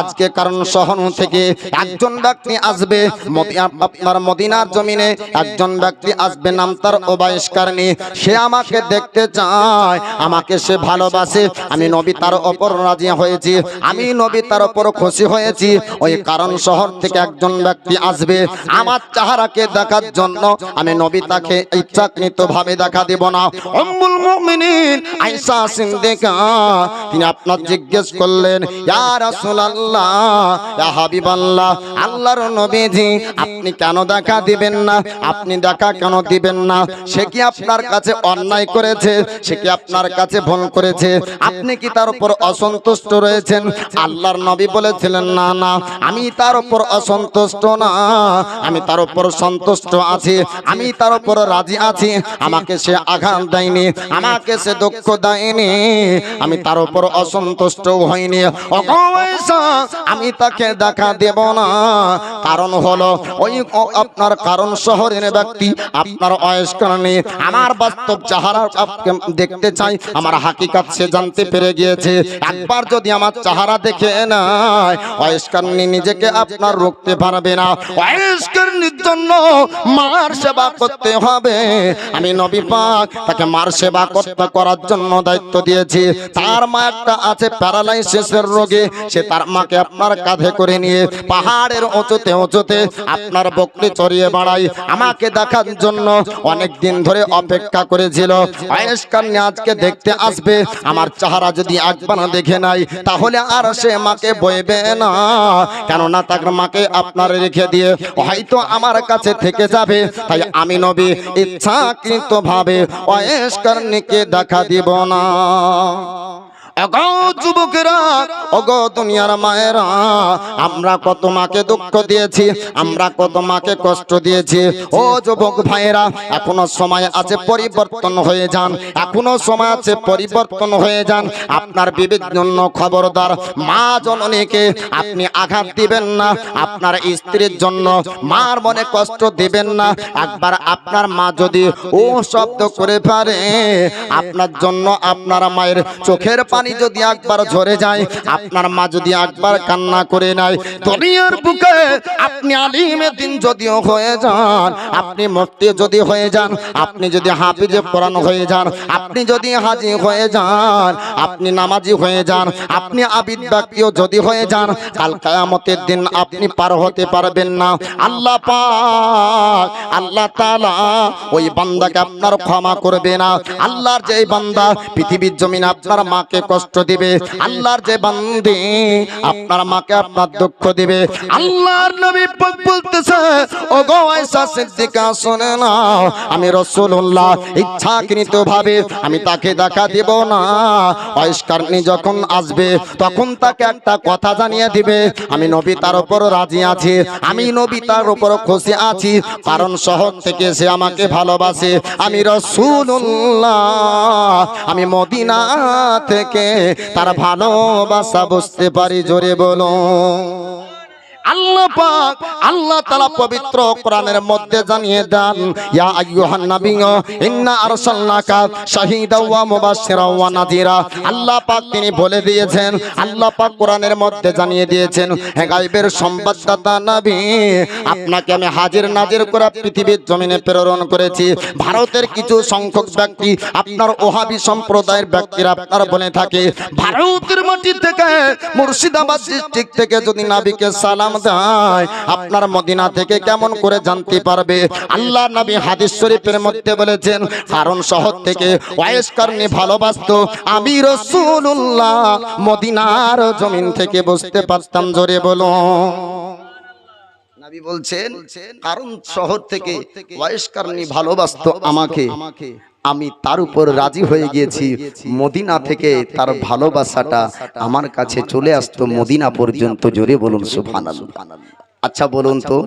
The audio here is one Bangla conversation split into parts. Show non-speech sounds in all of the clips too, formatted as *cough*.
আজকে কারণ শহর থেকে একজন ব্যক্তি আসবে আপনার মদিনার জমিনে একজন ব্যক্তি আসবে নাম তার ওবাইশ কারণে। সে আমাকে দেখতে চায়, আমাকে সে ভালোবাসে। আমি নবী তার ওপর রাজি হয়েছি, আমি নবী তার ওপর খুশি হয়েছি। ওই কারণ শহর থেকে একজন ব্যক্তি আসবে, আমার চেহারাকে দেখার জন্য আমি নবী তাকে ইচ্ছাকৃত ভাবে দেখা দেব না। উম্মুল মুমিনিন তিনি আপনার জিজ্ঞেস করলেন আল্লাহর আপনি কেন দেখা দিবেন না? আপনি দেখা কেন দিবেন না? সে কি আপনার কাছে অন্যায় করেছে? সে কি আপনার কাছে ভুল করেছে? আপনি কি তার উপর অসন্তুষ্ট রয়েছেন? আল্লাহর নবী বলেছিলেন, না না, আমি তার উপর অসন্তুষ্ট না। আমি তার উপর সন্তুষ্ট আছি। আমি তার উপর রাজি আছি। আমাকে সে আঘাত দেয়নি। আমাকে সে দুঃখ দেয়নি। আমি তার উপর অসন্তুষ্ট হইনি। আমি তাকে দেখা দেব না। কারণ হলো, ওই আপনার কারণ শহরের ব্যক্তি, আপনার অয়েস কারণে আমার বাস্তব চেহারা দেখতে চাই, আমার হাকিকাত সে জানতে পেরে গিয়েছে। একবার যদি আমার চেহারা দেখে নাই অয়েস কারণে নিজেকে আপনার রুখতে পারবে না। অয়েস জন্য মার সেবা করতে হবে। আমি নবী পাক, তাকে মার সেবা করতে করার জন্য দায়িত্ব দিয়েছি। তার মা একটা আছে প্যারালাইসিসের রোগে। সে তার মাকে আপনার কাঁধে করে নিয়ে পাহাড়ের উঁচুতে উঁচুতে আপনার বকরি চড়িয়ে বাড়াই। আমাকে দেখার জন্য অনেক দিন ধরে অপেক্ষা করেছিল। আয়েশকার আজকে দেখতে আসবে। আমার চেহারা যদি একবার দেখে নাই, তাহলে আর সে মাকে বইবে না। কেননা তার মাকে আপনার রেখে দিয়ে হয়তো আমার কাছে থেকে যাবে। তাই আমি নবী ইচ্ছাকৃত ভাবে অয়েশকারণীকে দেখা দিব না। যুবকেরা অগো দুনিয়ার মায়েরা, আমরা কত মাকে দুঃখ দিয়েছি, আমরা কত মাকে কষ্ট দিয়েছি। ও যুবক ভাইয়েরা, এখনও সময় আছে পরিবর্তন হয়ে যান, এখনও সময় আছে পরিবর্তন হয়ে যান। আপনার বিবেক খবরদার মা জননীকে আপনি আঘাত দিবেন না, আপনার স্ত্রীর জন্য মার মনে কষ্ট দিবেন না। একবার আপনার মা যদি ও শব্দ করে পারে, আপনার জন্য আপনার মায়ের চোখের পানি যদি একবার ঝরে যায়, আপনার মা যদি একবার কান্না করে নেয়, দুনিয়ার বুকে আপনি আলিমে দিন যদিও হয়ে যান, আপনি মুফতি যদি হয়ে যান, আপনি যদি হাফিজে কোরআন হয়ে যান, আপনি যদি হাজি হয়ে যান, আপনি নামাজি হয়ে যান, আপনি আবিদ ব্যক্তিও যদি হয়ে যান, কাল কায়ামতের দিন আপনি পার হতে পারবেন না। আল্লাহ পাক, আল্লাহ তাআলা ওই বান্দাকে আপনার ক্ষমা করবে না। আল্লাহর যে বান্দা পৃথিবীর জমিনে আপনার মাকে কষ্ট দিবে, আল্লাহর যে বান্দি আপনার মাকে আপনার দুঃখ দিবে। আল্লাহর নবী বলতেছে ও গো আয়েশা সিদ্দিকা, শুনে নাও, আমি রাসূলুল্লাহ ইচ্ছাকৃত ভাবে আমি তাকে দেখা দেব না। অয়স্কারনি যখন আসবে, তখন তাকে একটা কথা জানিয়ে দিবে, আমি নবী তার উপর রাজি আছি, আমি নবী তার উপর খুশি আছি, কারণ শহর থেকে সে আমাকে ভালোবাসে। আমি রসুল্লাহ আমি মদিনা থেকে তার ভালোবাসা বুঝতে পারি জোরে বলো। আল্লাহ পাক আল্লাহ তাআলা পবিত্র কোরআনের মধ্যে জানিয়ে দেন ইয়া আইয়ুহান নাবিয়্যু ইন্না আরসালনাকা শাহীদা ওয়া মুবাশশিরা ওয়া নাযীরা আল্লাহ পাক তিনি বলে দিয়েছেন আল্লাহ পাক কোরআনের মধ্যে জানিয়ে দিয়েছেন হে গায়বের সংবাদদাতা নবী আপনাকে আমি হাজির নাজির করে পৃথিবীর জমিনে প্রেরণ করেছি। ভারতের কিছু সংখ্যক ব্যক্তি আপনার ওহাবি সম্প্রদায়ের ব্যক্তিরা আপনার বলে থাকে। ভারতের মাটি থেকে মুর্শিদাবাদ ডিস্ট্রিক্ট থেকে যদি নাবিকে সালাম দেয় আপনার মদিনা থেকে কেমন করে জানতে পারবে? আল্লাহ নবী হাদিস শরীফের মধ্যে বলেছেন, কারণ শহর থেকে ওয়াইস কারণে ভালোবাসতো আমি রসুল্লাহ মদিনার জমিন থেকে বুঝতে পারতাম, জোরে বলো। বলছেন, কারণ শহর থেকে ওয়াইস কারণে ভালোবাসতো আমাকে। আমি তার উপর রাজি হয়ে গিয়েছি। মদিনা থেকে তার ভালোবাসাটা আমার কাছে চলে আসতো মদিনা পর্যন্ত। জোরে বলুন, সুবহানাল্লাহ। আচ্ছা বলুন তো,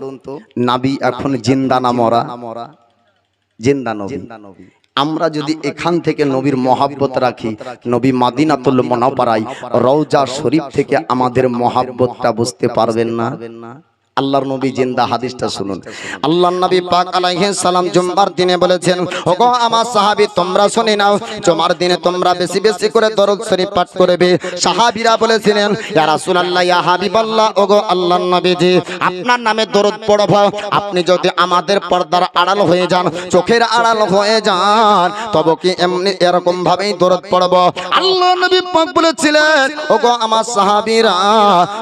নাবি এখন জিন্দা না মরা? জিন্দা নবী। আমরা যদি এখান থেকে নবীর মহাব্বত রাখি, নবী মাদিনাতুল মনাপাড়াই রওজা শরীফ থেকে আমাদের মহাব্বতটা বুঝতে পারবেন না? আল্লাহর নবী জিন্দা হাদিসটা শুনুন। আল্লাহর নবী পাক আলাইহিস সালাম জুম্মার দিনে বলেছেন ওগো আমার সাহাবী তোমরা শুনে নাও জুমার দিনে তোমরা বেশি বেশি করে দরুদ শরীফ পাঠ করবে। সাহাবীরা বলেছিলেন ইয়া রাসূলুল্লাহ ইয়া হাবিবাল্লাহ ওগো আল্লাহর নবীজি আপনার নামে দরুদ পড়ব আপনি যদি আমাদের পর্দার আড়াল হয়ে যান চোখের আড়াল হয়ে যান তবে কি এমনি এরকম ভাবেই দরুদ পড়ব আল্লাহ নবী পাক বলেছিলেন ওগো আমার সাহাবীরা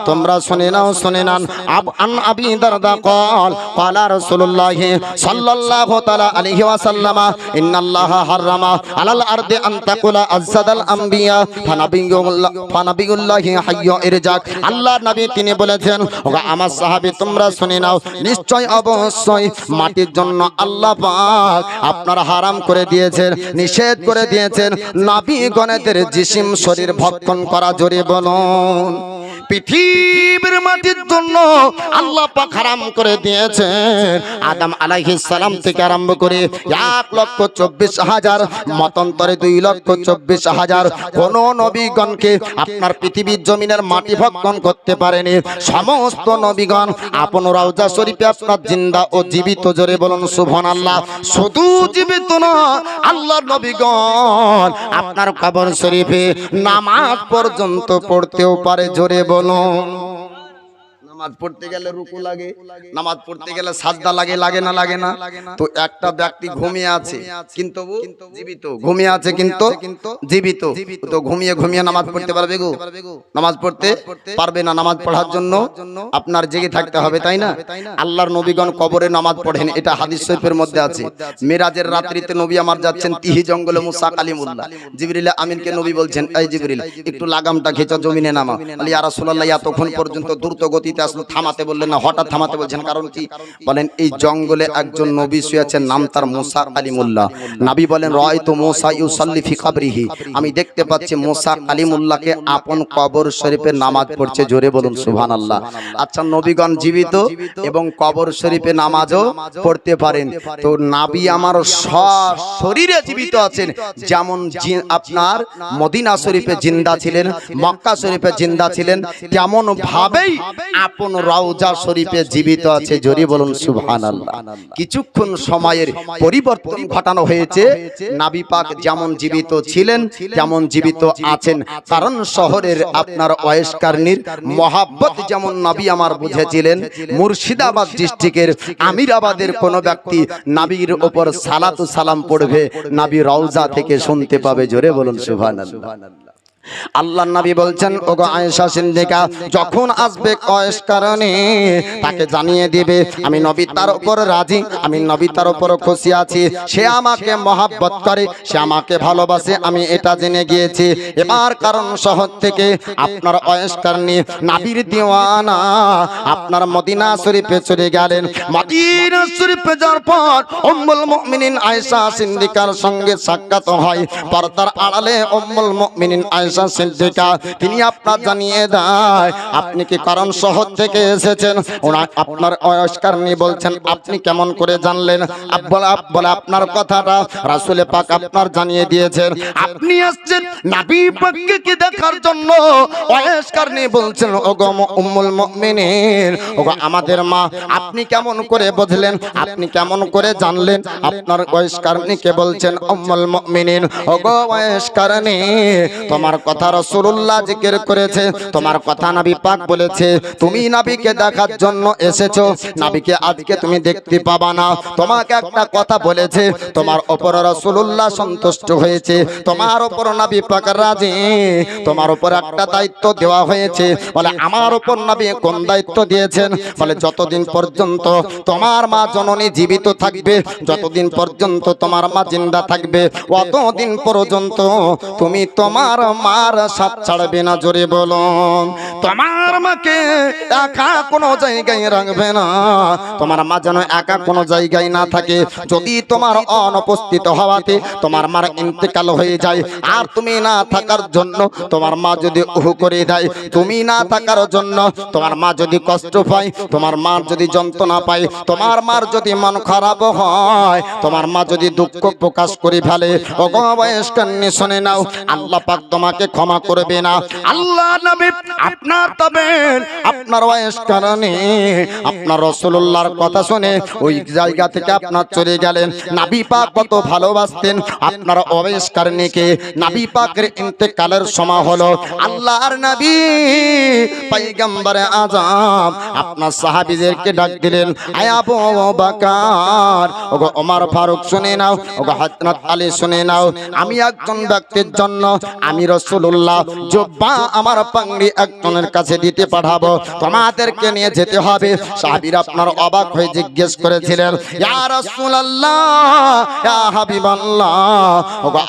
তোমরা শুনে নাও শুনে নান আব আবি দারদা قال قال رسول الله صلى الله تعالى عليه وسلم ان الله حرم على الارض ان تقول ازد الانبياء فنبي الله فنبي الله حي ارجاك আল্লাহর নবী তিনি বলেছেন ওগো আমার সাহাবী তোমরা শুনে নাও নিশ্চয় অবশ্যই মাটির জন্য আল্লাহ পাক আপনার হারাম করে দিয়েছেন নিষেধ করে দিয়েছেন নবী গণেদের জিসিম শরীর ভক্ষণ করা জোরে বলুন পৃথিবীর মাটির জন্য আল্লাহ পাক হারাম করে দিয়েছেন। আদম আলাইহিস সালাম থেকে আরম্ভ করে এক লক্ষ চব্বিশ হাজার, মতান্তরে দুই লক্ষ চব্বিশ হাজার কোন নবীগণকে আপনার পৃথিবীর জমিনের মাটি ভক্ষণ করতে পারেনি। সমস্ত নবীগণ আপন রওজা শরীফে আপনার জিন্দা ও জীবিত, জোরে বলুন সুবহান আল্লাহ শুধু জীবিত না আল্লাহর নবীগণ আপনার কবর শরীফে নামাজ পর্যন্ত পড়তেও পারে, জোরে বলুন। নামাজ পড়তে গেলে রুকু লাগে নামাজ পড়তে গেলে সাজদা লাগে লাগে না লাগে না? তো একটা ব্যক্তি ঘুমিয়ে আছে কিন্তু জীবিত ঘুমিয়ে আছে কিন্তু জীবিত। তো ঘুমিয়ে ঘুমিয়ে নামাজ পড়তে পারবে গো? নামাজ পড়তে পারবে না নামাজ পড়ার জন্য? আপনার জেগে থাকতে হবে তাই না? আল্লাহর নবীগণ কবরে নামাজ পড়েন এটা হাদিস শরীফের মধ্যে আছে। মিরাজের রাত্রিতে নবী আমার যাচ্ছেন তিহি জঙ্গলে মুসা কালিমুল্লাহ। জিবরিল আমিনকে নবী বলছেন এই জিবরিল একটু লাগামটা ঘেঁচা জমিনে নামা আলী ইয়া রাসূলুল্লাহ এতক্ষণ পর্যন্ত দ্রুত গতিতে আসলো থামাতে বললেন না, হঠাৎ থামাতে বলছেন, কারণ কি? বলেন, এই জঙ্গলে একজন নবী শুয়েছেন নাম তার মুসা নবী বলেন, রয়তো মুসা ইউসাল্লি ফি কবরিহি। আমি দেখতে পাচ্ছি মুসা কালিমুল্লাহকে আপন কবর শরীফে নামাজ পড়ছে, জোরে বলুন, সুবহানাল্লাহ। আচ্ছা নবীগণ জীবিত এবং কবর শরীফে নামাজও পড়তে পারেন। তো নাবি আমার শরীরে জীবিত আছেন, যেমন আপনার মদিনা শরীফে জিন্দা ছিলেন, মক্কা শরীফে জিন্দা ছিলেন তেমন ভাবেই আপন রওজা শরীফে জীবিত আছে, জোরে বলুন সুবহানাল্লাহ। কিছুক্ষণ সময়ের পরিবর্তন ঘটানো হয়েছে। নাবি পাক যেমন জীবিত ছিলেন, তেমন জীবিত আছেন। কারণ শহরের আপনার ওয়েস্কারনির মহাব্বত যেমন নবী আমার বুঝেছিলেন, মুর্শিদাবাদ ডিস্ট্রিক্টের আমিরাবাদের কোন ব্যক্তি নাবির ওপর সালাতু সালাম পড়বে, নাবি রওজা থেকে শুনতে পাবে, জোরে বলুন সুবহানাল্লাহ। আল্লাহ নবী বলছেন, ওগো আয়েশা সিদ্দিকা যখন আসবে কয়েস কারণে, তাকে জানিয়ে দিবে, আমি নবী তার উপর রাজি, আমি নবী তার উপর খুশি আছি। সে আমাকে মহাব্বত করে, সে আমাকে ভালোবাসে, আমি এটা জেনে গিয়েছি। এবার কারণ শহর থেকে আপনার অয়েস্কারনি নাবির দিওয়ানা, আপনার মদিনা শরীফে চলে গেলেন। মদিনা শরীফে যাওয়ার পর উম্মুল মুমিনিন আয়েশা সিদ্দিকার সঙ্গে সাক্ষাৎ হয়। পর্দার আড়ালে উম্মুল মুমিনিন আয়েশা সিদ্দিকা তিনি আপনার জানিয়ে দেয়, আপনি কি কারণ শহর থেকে এসেছেন? ওনা আপনার অস্কার নিয়ে বলছেন, আপনি কেমন করে জানলেন? আপ- বলে আপ- বলে আপনার কথাটা রাসূলে পাক আপনার জানিয়ে দিয়েছেন। আপনি আসছেন নবী পাককে কি দেখার জন্য? অস্কার নিয়ে বলছেন, ওগো উম্মুল মুমিনিন, ওগো আমাদের মা, আপনি কেমন করে বুঝলেন? আপনি কেমন করে জানলেন? আপনার ওয়েস্কারনিকে বলছেন, উম্মুল মুমিনিন, ওগো ওয়েস্কারনি তোমার কথা রাসূলুল্লাহ জিকির করেছে। তোমার কথা নবী পাক বলেছে। তুমি নাবিকে দেখার জন্য এসেছ। নাবিকে আজকে তুমি দেখতে পাবা না। তোমাকে একটা কথা বলেছে। তোমার উপর রাসূলুল্লাহ সন্তুষ্ট হয়েছে। তোমার ওপর নবী পাক রাজি। তোমার ওপর একটা দায়িত্ব দেওয়া হয়েছে। বলে, আমার ওপর নাবি কোন দায়িত্ব দিয়েছেন? বলে, যতদিন পর্যন্ত তোমার মা জননী জীবিত থাকবে, যতদিন পর্যন্ত তোমার মা জিন্দা থাকবে, অতদিন পর্যন্ত তুমি তোমার মার সাথ ছাড়বে না, জোরে বলো তোমার মাকে একা কোনো জায়গায় রাখবে না। তোমার মা যেন একা কোনো জায়গায় না থাকে। যদি তোমার অনুপস্থিত হওয়াতে তোমার মার ইন্তেকাল হয়ে যায় আর তুমি না থাকার জন্য তোমার মা যদি উহু করে দেয়, তুমি না থাকার জন্য তোমার মা যদি কষ্ট পায়, তোমার মার যদি যন্ত্রণা পায়, তোমার মার যদি মন খারাপ হয়, তোমার মা যদি দুঃখ প্রকাশ করে ফেলে ও বয়স্কান্নি শুনে নাও, আল্লাহ পাক তোমাকে ক্ষমা করবে না। আল্লাহ নবী আপনার তবে আপনার বয়স কারণে আপনার রসুল্লাহর কথা শুনে ওই জায়গা থেকে আপনার চলে গেলেন। নাবি পাক কত ভালোবাসতেন, আপনার অবেশ কারণেকে নাবি পাকের ইন্তেকালের সময় হলো। আল্লাহর নবী পাইগাম্বারে আজাম আপনার সাহাবীদেরকে ডাক দিলেন, আয় আবু বাকার, ওগো ওমর ফারুক শুনে নাও, ওগো হযরত আলী শুনে নাও, আমি একজন ব্যক্তির জন্য, আমি রাসূলুল্লাহ, জব্বা আমার পাগড়ি একজনের কাছে দিতে পাঠাবো। তোমাদেরকে নিয়ে যেতে হবে। সাহাবীরা আপনার অবাক হয়ে জিজ্ঞেস করেছিলেন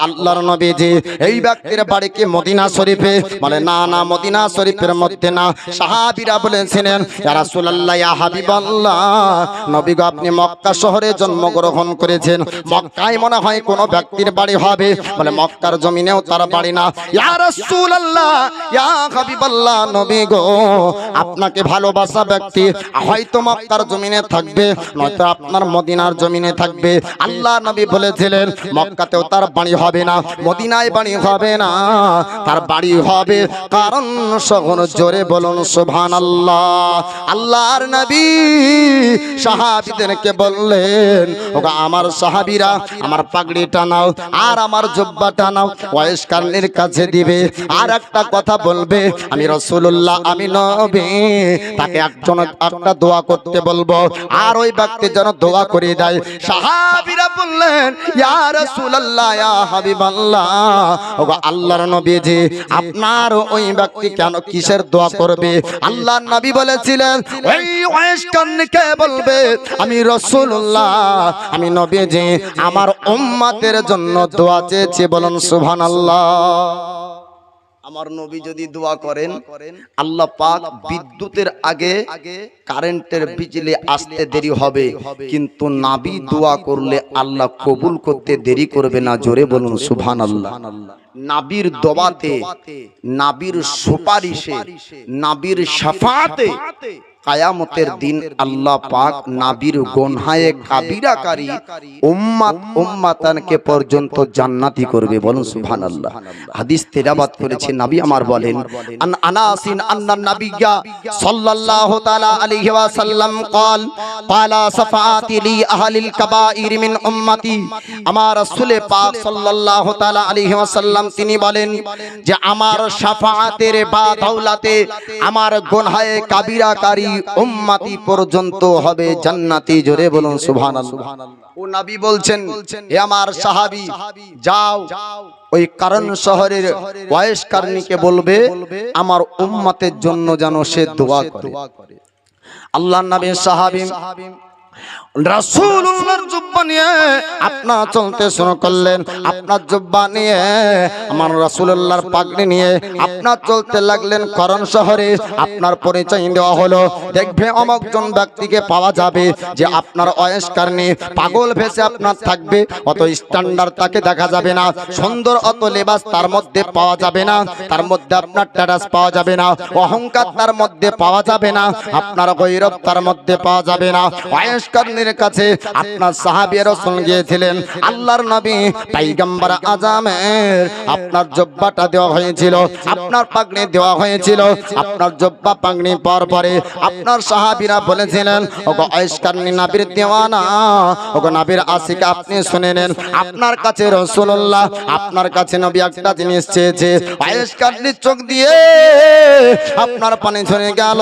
আল্লাহর নবীজি, এই ব্যক্তির বাড়ি কি মদিনা শরীফে? বলে, না না, মদিনা শরীফের মধ্যে না। সাহাবীরা বলেছিলেন, ইয়া ইয়া হাবিবাল্লাহ। নবী গো আপনি মক্কা শহরে জন্মগ্রহণ করেছেন। মক্কায় মনে হয় কোনো ব্যক্তির বাড়ি হবে। বলে, মক্কার জমিনেও তার বাড়ি না। আপনাকে ভালোবাসা ব্যক্তি হয়তো মক্কার জমিনে থাকবে, নয়তো আপনার মদিনার জমিনে থাকবে। আল্লাহ নবী বলেছিলেন, মক্কাতেও তার বাড়ি হবে না, মদিনায় বাড়ি হবে না, তার বাড়ি হবে। কারণ শহর জোরে বলুন সুবহান আল্লাহ আল্লাহর নবী সাহাবীদেরকে বললেন, ওগো আমার সাহাবীরা, আমার পাগড়ি টানাও আর আমার জব্বা টানাও ওয়াইস কারণের কাছে দিবে। আর একটা কথা বলবে, আমি রসুল্লাহ আমি নবী। তাকে একজন একটা দোয়া করতে বলব। আর ওই ব্যক্তি যেন দোয়া করে দেয়। সাহাবীরা বললেন, ইয়া রাসূলুল্লাহ, ইয়া আল্লাহর নবীজি, আপনার ওই ব্যক্তি কেন কিসের দোয়া করবে? আল্লাহর নবী বলেছিলেন ওই ওয়াইস বলবে, আমি রসুল্লাহ আমি নবীজি, আমার উম্মাতের জন্য দোয়া চেয়েছি। বলুন, সুবহানাল্লাহ। আমার নবী যদি দোয়া করেন আল্লাহ পাক বিদ্যুতের আগে কারেন্টের বিজলি আসতে দেরি হবে। কিন্তু নাবি দোয়া করলে আল্লাহ কবুল করতে দেরি করবে না। জোরে বলুন সুবহান আল্লাহ নাবির দোয়াতে নাবির সুপারিশে নাবির সাফাতে কায়ামতের দিন আল্লাহ পাক নাবির গোনহায়ে কাবিরাকারী উম্মাত উম্মাতানকে পর্যন্ত জান্নাতি করবে বলুন সুবহানাল্লাহ হাদিস তেলাওয়াত করেছে নবী আমার বলেন আন আনাসিন আন্না নাবিয়্যা সাল্লাল্লাহু তাআলা আলাইহি ওয়াসাল্লাম قال قال صفات لي اهل الكبائر من امتي আমার রাসূলে পাক সাল্লাল্লাহু তাআলা আলাইহি ওয়াসাল্লাম তিনি বলেন যে আমার শাফাআতের বা দৌলাতে আমার গুনহায়ে কাবিরাকারী উম্মতি পর্যন্ত হবে জান্নাতি জোরে বলুন সুবহানাল্লাহ। ও নবী বলছেন হে আমার সাহাবী যাও। ওই কারণ শহরের ওয়াইস কারণীকে বলবে আমার উম্মাতের জন্য যেন সে দোয়া করে। আল্লাহ নবী সাহাবী রাসূলুল্লাহর জুব্বা নিয়ে আপনার চলতে শুরু করলেন। আপনার জুব্বা নিয়ে আমার রাসূলুল্লাহর পাগড়ি নিয়ে আপনার চলতে লাগলেন করণ শহরে। আপনার পরিচয় দেওয়া হলো। দেখবে অমকজন ব্যক্তিকে পাওয়া যাবে যে আপনার অয়েস কারণে পাগল ভেসে আপনার থাকবে, অত স্ট্যান্ডার্ড তাকে দেখা যাবে না। সুন্দর অত লেবাস তার মধ্যে পাওয়া যাবে না। তার মধ্যে আপনার ট্যাটাস পাওয়া যাবে না। অহংকার তার মধ্যে পাওয়া যাবে না। আপনার গৈরব তার মধ্যে পাওয়া যাবে না। অয়েস কারণের কাছে আপনার সাহাবী রাসূল গিয়েছিলেন, আল্লাহর নবী পয়গম্বর আজমের আপনার জব্বাটা দেওয়া হয়েছিল, আপনার পাগড়ি দেওয়া হয়েছিল, আপনার জব্বা পাগড়ি পর পরে আপনার সাহাবীরা বলেছিলেন, ওগো আয়েশকারনি নাবির দেওয়ানা, ওগো নাবির আশিক আপনি শুনে নেন, আপনার কাছে রাসূলুল্লাহ, আপনার কাছে নবী একটা জিনিস চেয়েছে আয়েশকারনি চোখ দিয়ে আপনার পানি ঝরে গেল,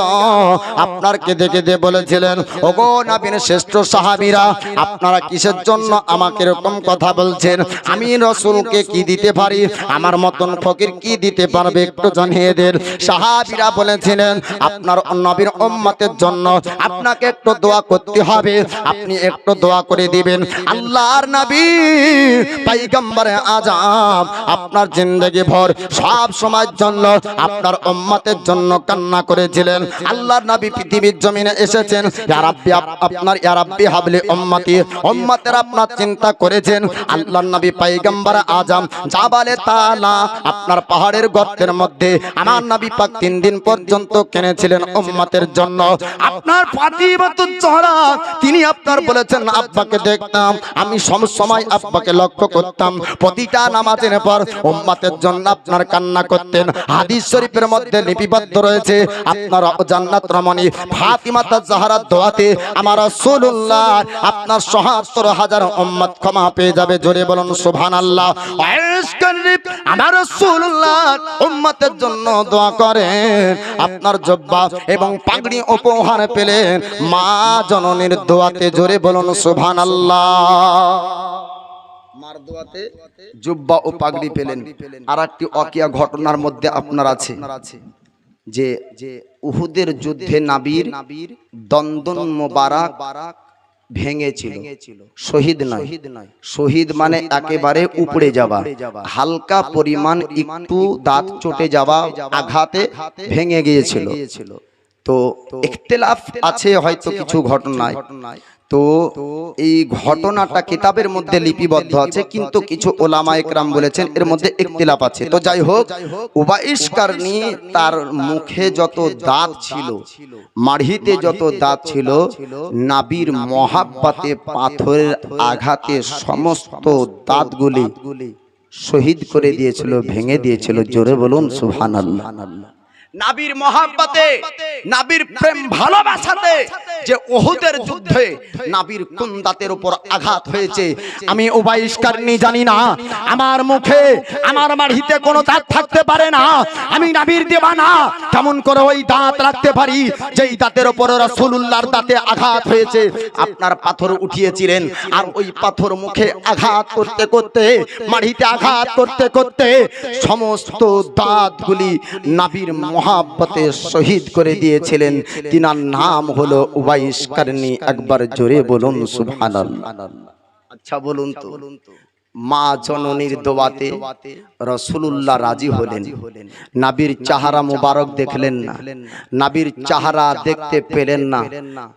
আপনার কেঁদে কেঁদে বলেছিলেন, ওগো নাবির শ্রেষ্ঠ সাহাবীরা, আপনারা কিসের জন্য আমাকে এরকম কথা বলছেন? আমি রসুলকে কি দিতে পারি? আমার মতন ফকির কি দিতে পারবে একটু জানিয়ে দেন। সাহাবীরা বলেছিলেন, আপনার নবীর উম্মতের জন্য আপনাকে একটু দোয়া করতে হবে। আপনি একটু দোয়া করে দিবেন। আল্লাহর নবী পয়গম্বরে আজম আপনার জিন্দগি ভর সব সময়ের জন্য, আপনার উম্মতের জন্য কান্না করেছিলেন। আল্লাহর নবী পৃথিবীর জমিনে এসেছেন। আপনার রাব্বি হাবলি উম্মতি, উম্মতের আপনার চিন্তা করেছেন, আল্লাহর নবী পয়গম্বর আজম, জাবালে তালা আপনার পাহাড়ের গর্তের মধ্যে, আমার নবী পাক তিন দিন পর্যন্ত উম্মতের জন্য। আপনার ফাতিমাতুল জহরা তিনি আপনার বলেছেন, আব্বাকে দেখতাম, আমি সব সময় আব্বাকে লক্ষ্য করতাম। প্রতিটা নামাজের পর উম্মতের জন্য আপনার কান্না করতেন। হাদিস শরীফের মধ্যে লিপিবদ্ধ রয়েছে, আপনার জান্নাত রমণী ফাতিমাতা দোয়াতে, আমার রাসূলুল্লাহ আপনার ৭৭ হাজার উম্মত ক্ষমা পেয়ে যাবে। জোরে বলুন সুবহানাল্লাহ। আমার রাসূলুল্লাহ উম্মতের জন্য দোয়া করেন। আপনার জব্বা এবং পাগড়ি উপহার পেলেন। মা জননীর দোয়াতে জোরে বলুন সুবহানাল্লাহ। মার দোয়াতে জুব্বা ও পাগড়ি পেলেন। আর একটি অকিয়া ঘটনার মধ্যে আপনার আছে। যে উহুদের যুদ্ধে নাবির নাবির দন্দন মোবারক ভেঙেছিল। শহীদ নয়। শহীদ মানে একেবারে উপড়ে যাওয়া। হালকা পরিমাণ একটু দাঁত চটে যাওয়া আঘাতে ভেঙে গিয়েছিল। তো ইখতিলাফ আছে হয়তো কিছু ঘটনায়। তো এই ঘটনাটা কিতাবের মধ্যে লিপিবদ্ধ আছে, কিন্তু কিছু ওলামা একরাম বলেছেন এর মধ্যে ইখতিলাফ আছে। তো যাই হোক উবাইশকারনি তার মুখে যত দাঁত ছিল, মাড়িতে যত দাঁত ছিল, নাবির মহাব্বাতে পাথরের আঘাতে সমস্ত দাঁতগুলি শহীদ করে দিয়েছিল, ভেঙে দিয়েছিল। জোরে বলুন, সুবহানাল্লাহ। নাবির মহাব্বতে, নাবির প্রেম ভালোবাসাতে যে ওহুদের যুদ্ধে নাবির কোন দাঁতের উপর আঘাত হয়েছে। আমি উবাইশকার নি জানি না। আমার মুখে, আমার মাড়িতে কোনো দাঁত থাকতে পারে না। আমি নাবির দেবা না কেমন করে ওই দাঁত রাখতে পারি যেই দাঁতের উপর রাসূলুল্লাহর দাঁতে আঘাত হয়েছে? আপনার পাথর উঠিয়েছিলেন আর ওই পাথর মুখে আঘাত করতে করতে, মাড়িতে আঘাত করতে করতে সমস্ত দাঁতগুলি নাবির মহাব্বতে শহীদ করে দিয়েছিলেন। তিনার নাম হলো উবাইশ কারণী একবার জোরে বলুন, সুবহানাল্লাহ। আচ্ছা বলুন তো। মা জননীর দোয়াতে রসুলুল্লাহ রাজি হলেন। নাবির চাহারা মুবারক দেখলেন না। নাবির চাহারা দেখতে পেলেন না।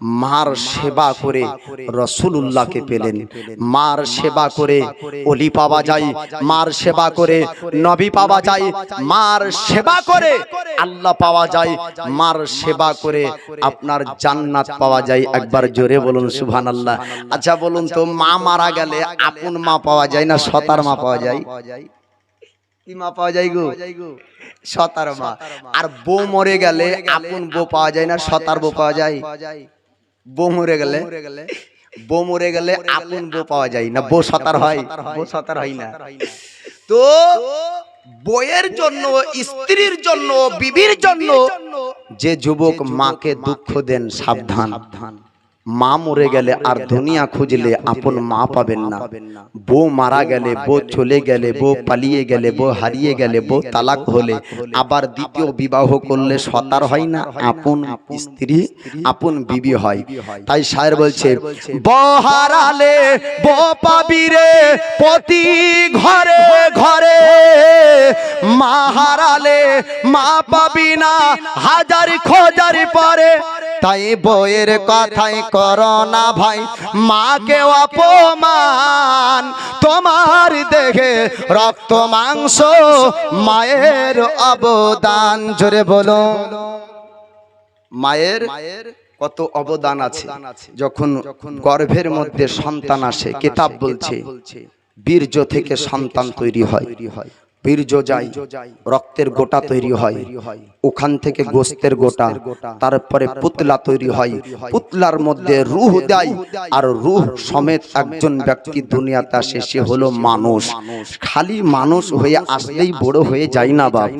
মার সেবা করে রসুলুল্লাহকে পেলেন। মার সেবা করে অলি পাওয়া যায়। মার সেবা করে নবী পাওয়া যায়। মার সেবা করে আল্লাহ পাওয়া যায়। মার সেবা করে আপনার জান্নাত পাওয়া যায়। একবার জোরে বলুন সুবহানাল্লাহ। আচ্ছা বলুন তো মা মারা গেলে আপন মা পাওয়া যায় না সতার মা পাওয়া যায়। কি মা পাওয়া যায় গো? সতার মা। আর বউ মরে গেলে আপন বউ পাওয়া যায় না সতার বউ পাওয়া যায়। *laughs* বউ মরে গেলে বউ মরে গেলে আপন বউ পাওয়া যায় না বউ সতার হয় বউ সতার হয় না। তো বইয়ের জন্য স্ত্রীর জন্য বিবির জন্য যে যুবক মাকে দুঃখ দেন সাবধান। মা মরে গেলে আর দুনিয়া খুঁজলে আপন মা পাবেন না। বউ মারা গেলে বউ চলে গেলে বউ পালিয়ে গেলে বউ হারিয়ে গেলে বউ তালাক হলে আবার দ্বিতীয় বিবাহ করলে সতার হয় না আপন স্ত্রী আপন বিবি হয়। তাই শায়ের বলছে বহারালে বো পাবিরে প্রতি ঘরে ঘরে। মা হারালে মা পাবি না হাজার খোঁজার পরে তাই বইয়ের কথাই করো না ভাই। মাকে অপমান তোমার দেখে রক্ত, মাংস, মায়ের অবদান। জোরে বলো। মায়ের কত অবদান আছে যখন গর্ভের মধ্যে সন্তান আসে, কিতাব বলছে, বীর্য থেকে সন্তান তৈরি হয়। বীর্য যায়, রক্তের গোটা তৈরি হয়। ওখান থেকে গোস্তের গোটা, তারপরে পুতলা তৈরি হয়। পুতলার মধ্যে রুহ দেয় আর রুহ সমেত একজন ব্যক্তি দুনিয়াতে আসে, সে হলো মানুষ। খালি মানুষ হয়ে আসলেই বড় হয়ে যায় না বাপ।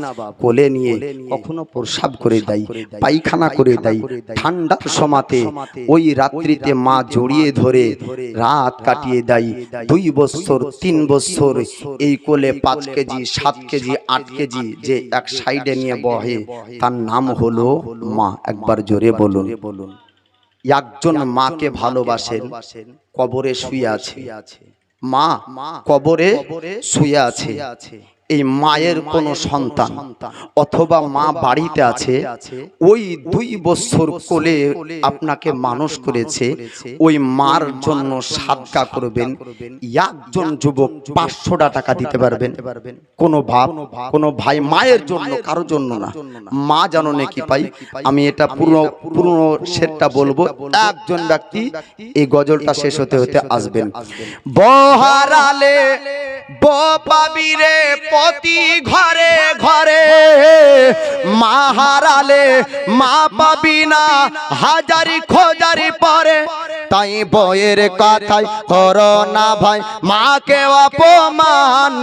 কোলে নিয়ে কখনো প্রসাব করে দেয়, পায়খানা করে দেয় ঠান্ডার সমাতে ওই রাত্রিতে মা জড়িয়ে ধরে রাত কাটিয়ে দেয়। দুই বছর, তিন বছর, এই কোলে পাঁচ কেজি, সাত কেজি, আট কেজি যে এক সাইডে নিয়ে বহে তার নাম হলো মা। একবার জোরে বলুন। বলুন। একজন মাকে ভালোবাসেন কবরে শুয়ে আছে। মা কবরে শুয়ে আছে। এই মায়ের কোনো সন্তান অথবা মা বাড়িতে আছে ওই দুই বছর কোলে আপনাকে মানুষ করেছে ওই মার জন্য সাদকা করবেন একজন যুবক পাঁচশোটা টাকা দিতে পারবেন কোনো ভাব কোনো ভাই মায়ের জন্য কারও জন্য না। মা জানো নাকি পাই আমি এটা পুরো পুরনো সেটটা বলব একজন ব্যক্তি এই গজলটা শেষ হতে হতে আসবেন। বহারালে বোপাবিরে প্রতি ঘরে ঘরে মা হারালে মা পাবি না, হাজারি খোঁজারি পরে। তাই বইয়ের কথায় করো না ভাই, মাকে অপমান।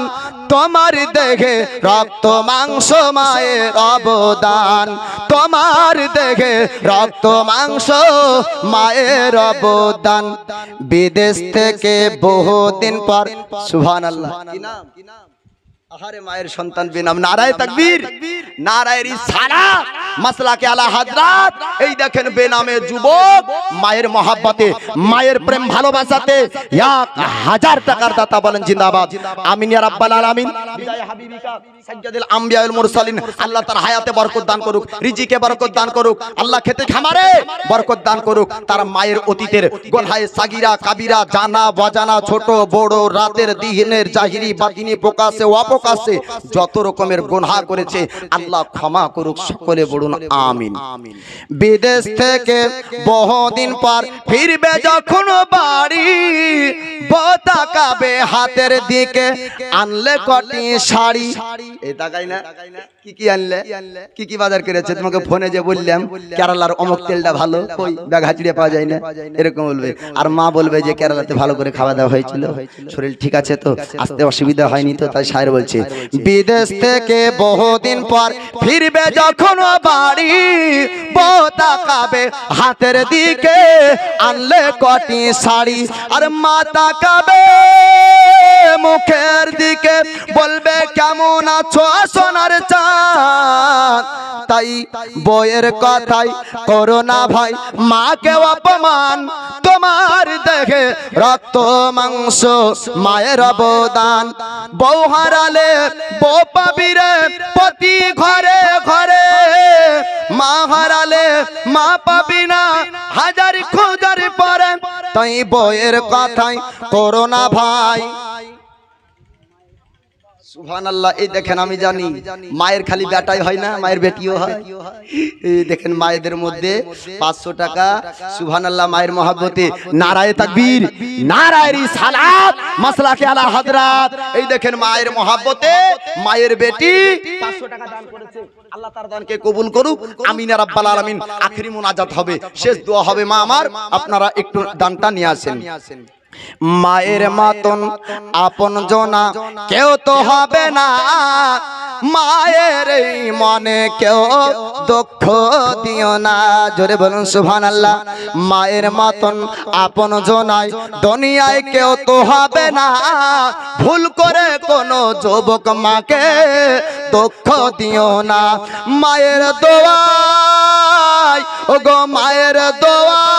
তোমার দেখে রক্ত, মাংস, মায়ের অবদান। তোমার দেখে রক্ত, মাংস, মায়ের অবদান। বিদেশ থেকে বহুদিন পর সুহান আল্লাহ আহারে মায়ের সন্তান বেনাম নারায় তাকবীর। নারায়ের সারা মাসলাকে আলা হাজরাত। এই দেখেন বেনামে যুবক মায়ের মহাব্বতে মায়ের প্রেম ভালোবাসাতে এক হাজার টাকার দাতা বলেন জিন্দাবাদ। আমিন ইয়া রাব্বাল আলামিন। বিদায় হাবিবিকা। সাজ্জাদুল আম্বিয়াউল মুরসালিন। আল্লাহ তার হায়াতে বরকত দান করুক রিজিকে বরকত দান করুক আল্লাহ খেতে খামারে বরকত দান করুক তার মায়ের অতীতের গোলহায় সাগিরা কাবিরা জানা বাজানা ছোট বড় রাতের দিনের জাহিরি বাদিনী প্রকাশে অপকাশে যত রকমের গুনাহ করেছে আল্লাহ ক্ষমা করুক সকলে বলুন আমিন। বিদেশ থেকে বহুদিন পর ফিরবে যখন বাড়ি বতাকাবে হাতের দিকে আনলে কটি শাড়ি। এই তাকাই না কি কি আনলে? কি কি বাজার করেছে? তোমাকে ফোনে যে বললাম কেরালার অমুক তেলটা ভালো? কই? ব্যাগ হাঁচড়িয়ে পাওয়া যায় না? এরকম বলবে। আর মা বলবে যে কেরালাতে ভালো করে খাওয়া দাওয়া হয়েছিল। শরীর ঠিক আছে তো? আসতে অসুবিধা হয়নি তো? তাই সাহের বলছে। বিদেশ থেকে বহুদিন পর ফিরবে যখন বাড়ি বোতা কাবে হাতের দিকে আনলে কটি শাড়ি, আর মাতা কাবে মুখের দিকে বলবে, কেমন আছো সোনার চাঁদ? তাই বইয়ের কথাই করো না ভাই, মাকে অপমান। তোমার দেখে রক্ত, মাংস, মায়ের অবদান। বউ হারালে বউ পাবিরে তাই বইয়ের কথাই করোনা ভাই। এই দেখেন আমি জানি, মায়ের খালি বেটাই হয় না, মায়ের বেটিও হয়। এই দেখেন মায়েদের মধ্যে পাঁচশো টাকা মায়ের সালাত আলা এই দেখেন মায়ের মায়ের বেটি পাঁচশো টাকা কবুল করুক। আমিন রাব্বাল আলামিন। আখেরি মোনাজাত হবে। শেষ দোয়া হবে মা আমার। আপনারা একটু দানটা নিয়ে আসেন। মায়ের মতন আপন জনা কেউ তো হবে না। মায়ের মনে কেউ দুঃখ দিও না। জোরে বলুন সুভান আল্লাহ মায়ের মতন আপন জনায় দুনিয়ায় কেউ তো হবে না। ভুল করে কোনো যুবক মাকে দুঃখ দিও না। মায়ের দোয়াই ও গো মায়ের দোয়াই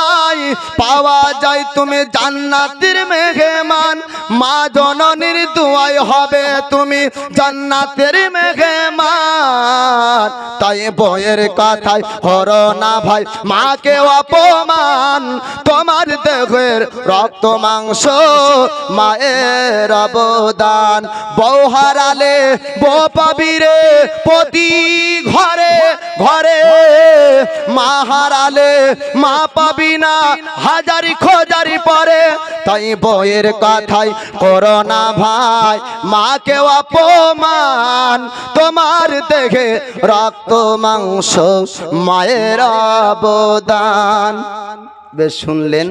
পাওয়া যায় তুমি জান্নাতের মেঘেমান মা জননীর দোয়াই হবে তুমি জান্নাতের মেঘেমান তাই বইয়ের কথায় হর না ভাই, মাকে অপমান। তোমার দেহের রক্ত মাংস, মায়ের অবদান। বউ হারালে বউ পাবিরে প্রতি ঘরে। ঘরে মা হারালে মা পাবি না। হাজারি খোঁজারি পরে। তাই বইয়ের কথাই করো না ভাই। মাকে অপমান তোমার দেখে রক্ত, মাংস, মায়ের অবদান। বেশ শুনলেন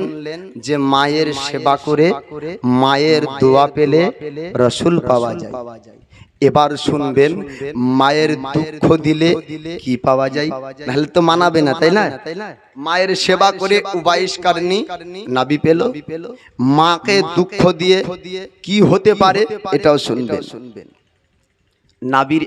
যে মায়ের সেবা করে মায়ের দোয়া পেলে রসুল পাওয়া যায়। এবার শুনবেন, মায়ের দুঃখ দিলে কি পাওয়া যায়? নাহলে তো মানাবে না, তাই না? মায়ের সেবা করে উবাইশকারনি নাবি পেল। মাকে দুঃখ দিয়ে কি হতে পারে, এটাও শুনবেন। নাবির